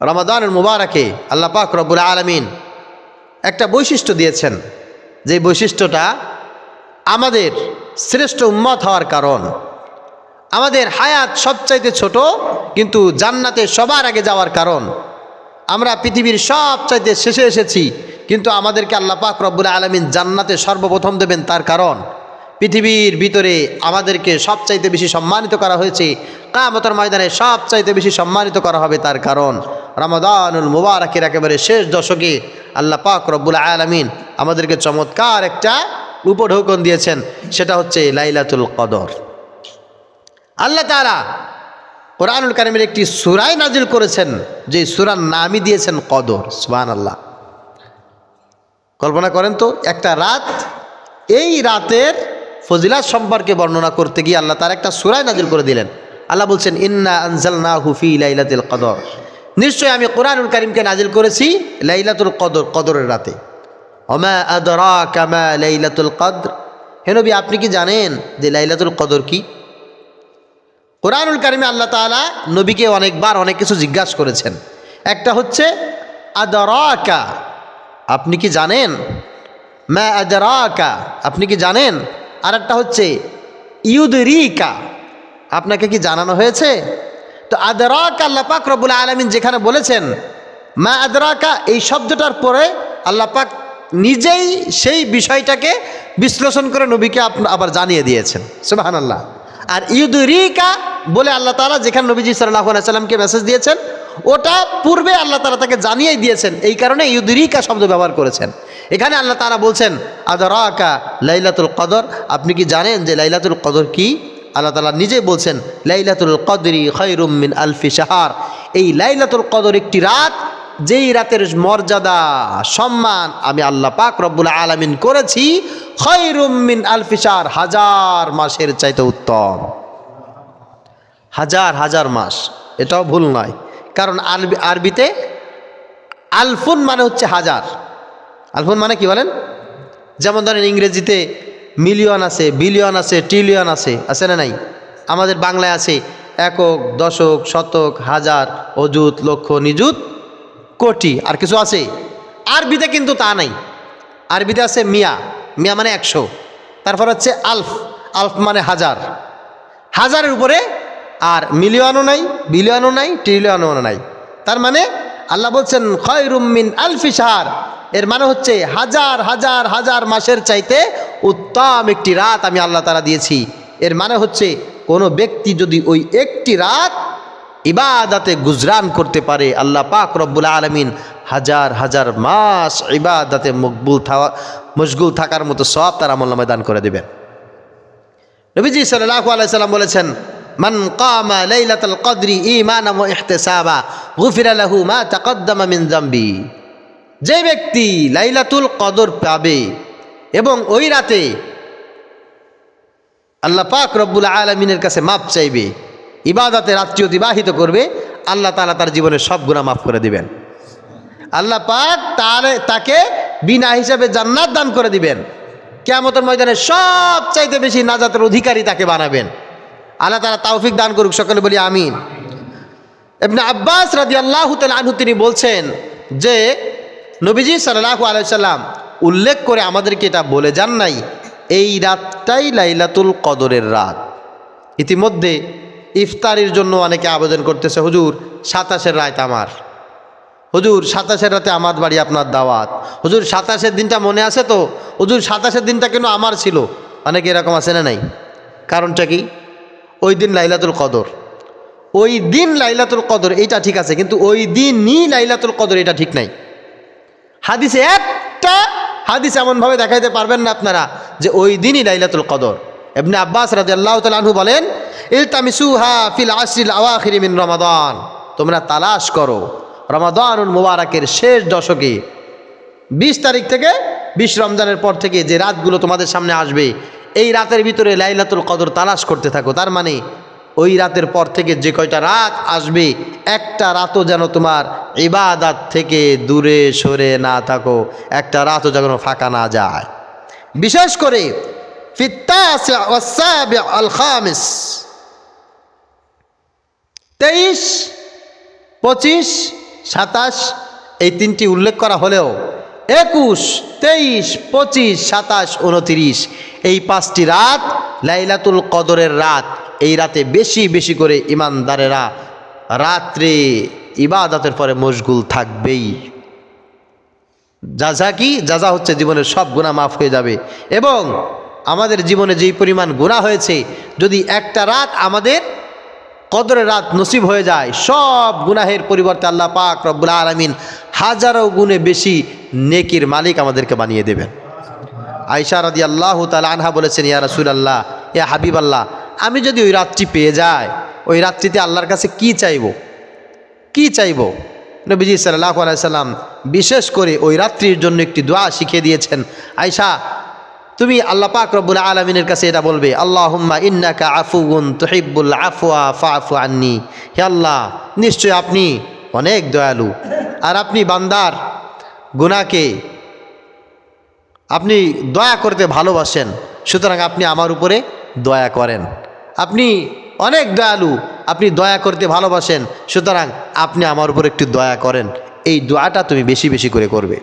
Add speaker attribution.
Speaker 1: রমাদানুল মুবারকে আল্লাহ পাক রব্বুল আলমিন একটা বৈশিষ্ট্য দিয়েছেন। যে বৈশিষ্ট্যটা আমাদের শ্রেষ্ঠ উম্মত হওয়ার কারণ। আমাদের হায়াত সবচাইতে ছোট, কিন্তু জান্নাতে সবার আগে যাওয়ার কারণ। আমরা পৃথিবীর সবচাইতে শেষে এসেছি, কিন্তু আমাদেরকে আল্লাহ পাক রব্বুল আলমিন জান্নাতে সর্বপ্রথম দেবেন তার কারণ। পৃথিবীর ভিতরে আমাদেরকে সবচাইতে বেশি সম্মানিত করা হয়েছে কামতর ময়দানে সবচাইতে বেশি সম্মানিত করা হবে তার কারণ। রমাদানুল মুবারকের একেবারে শেষ দশকে আল্লাহ পাক রব্বুল আলমিন আমাদেরকে চমৎকার একটা উপঢৌকন দিয়েছেন, সেটা হচ্ছে লাইলাতুল কদর। আল্লাহ তারা কোরআনুল কারিমের একটি সুরাই নাজিল করেছেন যে সুরার নামই দিয়েছেন কদর সুবান আল্লাহ কল্পনা করেন তো, একটা রাত, এই রাতের ফজিলাত সম্পর্কে বর্ণনা করতে গিয়ে আল্লাহ তার একটা সুরাই নাজিল করে দিলেন। আল্লাহ বলছেন, ইন্না আনজাল না হুফি লাইলাতুল কদর। নিশ্চয়ই আমি কোরআনুল কারিমকে নাজিল করেছি লাইলাতুল কদর, কদরের রাতে। অমা আদরা কামা লাইলাতুল কদর। হেনবি আপনি কি জানেন যে লাইলাতুল কদর কি? কোরআনুল কারিমে আল্লাহ তাআলা নবীকে অনেকবার অনেক কিছু জিজ্ঞাসা করেছেন। একটা হচ্ছে, আদরাকা, আপনি কি জানেন? মা আদরাকা, আপনি কি জানেন? আর একটা হচ্ছে, ইউদরিকা, আপনাকে কি জানানো হয়েছে? তো আদরাকা আল্লাহ পাক রব্বুল আলমিন যেখানে বলেছেন, মা আদরাকা এই শব্দটার পরে আল্লাহ পাক নিজেই সেই বিষয়টাকে বিশ্লেষণ করে নবীকে আবার জানিয়ে দিয়েছেন। সুবাহান আল্লাহ আর ইউদুরিকা বলে আল্লাহ তালা যেখানে নবীজি সাল্লাহ সাল্লামকে মেসেজ দিয়েছেন, ওটা পূর্বে আল্লাহ তালা তাকে জানিয়েই দিয়েছেন। এই কারণে ইউদুরিকা শব্দ ব্যবহার করেছেন। এখানে আল্লাহ তালা বলছেন, আদরাকা লাইলাতুল কদর আপনি কি জানেন যে লাইলাতুল কদর কি? আল্লাহ তালা নিজেই বলছেন, লাইলাতুল কদরি খৈরুম মিন আলফি সাহার এই লাইলাতুল কদর একটি রাত, যেই রাতের মর্যাদা, সম্মান আমি আল্লাহ পাক রব্বুল আলামিন করেছি খৈরুম মিন আলফিসার হাজার মাসের চাইতে উত্তম। হাজার হাজার মাস, এটাও ভুল নয়। কারণ আরবি, আরবিতে আলফুন মানে হচ্ছে হাজার। আলফুন মানে কি বলেন? যেমন ধরেন ইংরেজিতে মিলিয়ন আছে, বিলিয়ন আছে, ট্রিলিয়ন আছে আছে না নাই? আমাদের বাংলায় আছে একক, দশক, শতক, হাজার, অযুত, লক্ষ, নিযুত, কোটি, আর কিছু আছে? আরবিতে কিন্তু তা নাই। আরবিতে আছে মিয়া মিয়া মানে একশো। তারপর হচ্ছে আলফ আলফ মানে হাজার। হাজারের উপরে আর মিলিয়নও নাই, বিলিয়নও নাই, ট্রিলিয়নও নাই। তার মানে আল্লাহ বলছেন খয়রুমিন আলফি সাহার এর মানে হচ্ছে হাজার হাজার হাজার মাসের চাইতে উত্তম একটি রাত আমি আল্লাহ তারা দিয়েছি। এর মানে হচ্ছে, কোনো ব্যক্তি যদি ওই একটি রাত ইবাদাতে গুজরান করতে পারে, আল্লাহ পাক রব্বুল আলমিন হাজার হাজার মাস ইবাদাতে মকবুল থাকা মশগুল থাকার মতো সব তার আমল নামে দান করে দেবেন। নবীজি সাল্লাহ আলাইসাল্লাম বলেছেন, মান কামা লাইলাতাল কদরি ঈমানান ওয়া ইহতিসাবা, গুফিরা লাহু মা তাকদ্দামা মিন যে ব্যক্তি লাইলাতুল কদর পাবে এবং ওই রাতে আল্লাহ পাক রব্বুল আলমিনের কাছে মাপ চাইবে, ইবাদতে রাত্রি অতিবাহিত করবে, আল্লাহ তালা তার জীবনের সব গুণা মাফ করে দিবেন। আল্লাহ পাক তার তাকে বিনা হিসাবে জান্নাত দান করে দিবেন। কেয়ামতের ময়দানে সব চাইতে বেশি নাজাতের অধিকারী তাকে বানাবেন। আল্লাহ তারা তাওফিক দান করুক, সকলে বলি আমিন। এমনি আব্বাস রাজি আল্লাহ আনহু তিনি বলছেন যে, নবীজি সাল্লাহু আলাইসাল্লাম উল্লেখ করে আমাদেরকে এটা বলে যান নাই, এই রাতটাই লাইলাতুল কদরের রাত। ইতিমধ্যে ইফতারির জন্য অনেকে আবেদন করতেছে, হুজুর, সাতাশের রাত আমার। হুজুর, সাতাশের রাতে আমার বাড়ি আপনার দাওয়াত। হুজুর, সাতাশের দিনটা মনে আছে তো? হুজুর, সাতাশের দিনটা কেন আমার ছিল? অনেকে এরকম আছে না নাই? কারণটা কি? ওই দিন লাইলাতুল কদর। ওই দিন লাইলাতুল কদর, এইটা ঠিক আছে, কিন্তু ওই দিনই লাইলাতুল কদর, এটা ঠিক নাই। হাদিসে একটা হাদিস এমনভাবে দেখাইতে পারবেন না আপনারা, যে ওই দিনই লাইলাতুল কদর। এমনি আব্বাস রাজি আল্লাহ তালু বলেন ফিল মিন রমাদান। তোমরা তালাশ করো, রমাদানুল মুবারকের শেষ দশকে, বিশ তারিখ থেকে বিশ রমজানের পর থেকে যে রাতগুলো তোমাদের সামনে আসবে, এই রাতের ভিতরে লাইলাতুল কদর তালাশ করতে থাকো। তার মানে ওই রাতের পর থেকে যে কয়টা রাত আসবে, একটা রাতও যেন তোমার ইবাদাত থেকে দূরে সরে না থাকো। একটা রাতও যেন ফাঁকা না যায়। বিশেষ করে ফিত্তাস আল খামিস তেইশ, পঁচিশ, সাতাশ, এই তিনটি উল্লেখ করা হলেও একুশ, তেইশ, পঁচিশ, সাতাশ, উনতিরিশ, এই পাঁচটি রাত লাইলাতুল কদরের রাত। এই রাতে বেশি বেশি করে ইমানদারেরা রাত্রে ইবাদতের পরে মশগুল থাকবেই। যা যা কি? যা যা হচ্ছে জীবনের সব গুণা মাফ হয়ে যাবে। এবং আমাদের জীবনে যেই পরিমাণ গুণা হয়েছে, যদি একটা রাত আমাদের কদরের রাত নসিব হয়ে যায়, সব গুনাহের পরিবর্তে আল্লাহ পাক রব্বুল আলমিন হাজারো গুণে বেশি নেকির মালিক আমাদেরকে বানিয়ে দেবেন। আয়সা রাদি আল্লাহ তালা আনহা বলেছেন, ইয়া রসুল আল্লাহ ইয়া হাবিব আল্লাহ আমি যদি ওই রাত্রি পেয়ে যাই, ওই রাত্রিতে আল্লাহর কাছে কি চাইব? কি চাইব? নবীজি সাল্লাহ আলাইসাল্লাম বিশেষ করে ওই রাত্রির জন্য একটি দোয়া শিখিয়ে দিয়েছেন। আয়সা তুমি আল্লাহ পাক রব্বুল আলমিনের কাছে এটা বলবে আল্লাহ হুম্মা ইন্নাকা আফুগুন তহিব্বুল আফুয়া ফাফু আন্নি। হে আল্লাহ, নিশ্চয় আপনি অনেক দয়ালু। আর আপনি বান্দার গুনাকে আপনি দয়া করতে ভালোবাসেন, সুতরাং আপনি আমার উপরে দয়া করেন। আপনি অনেক দয়ালু, আপনি দয়া করতে ভালোবাসেন, সুতরাং আপনি আমার উপর একটু দয়া করেন। এই দোয়াটা তুমি বেশি বেশি করে করবে।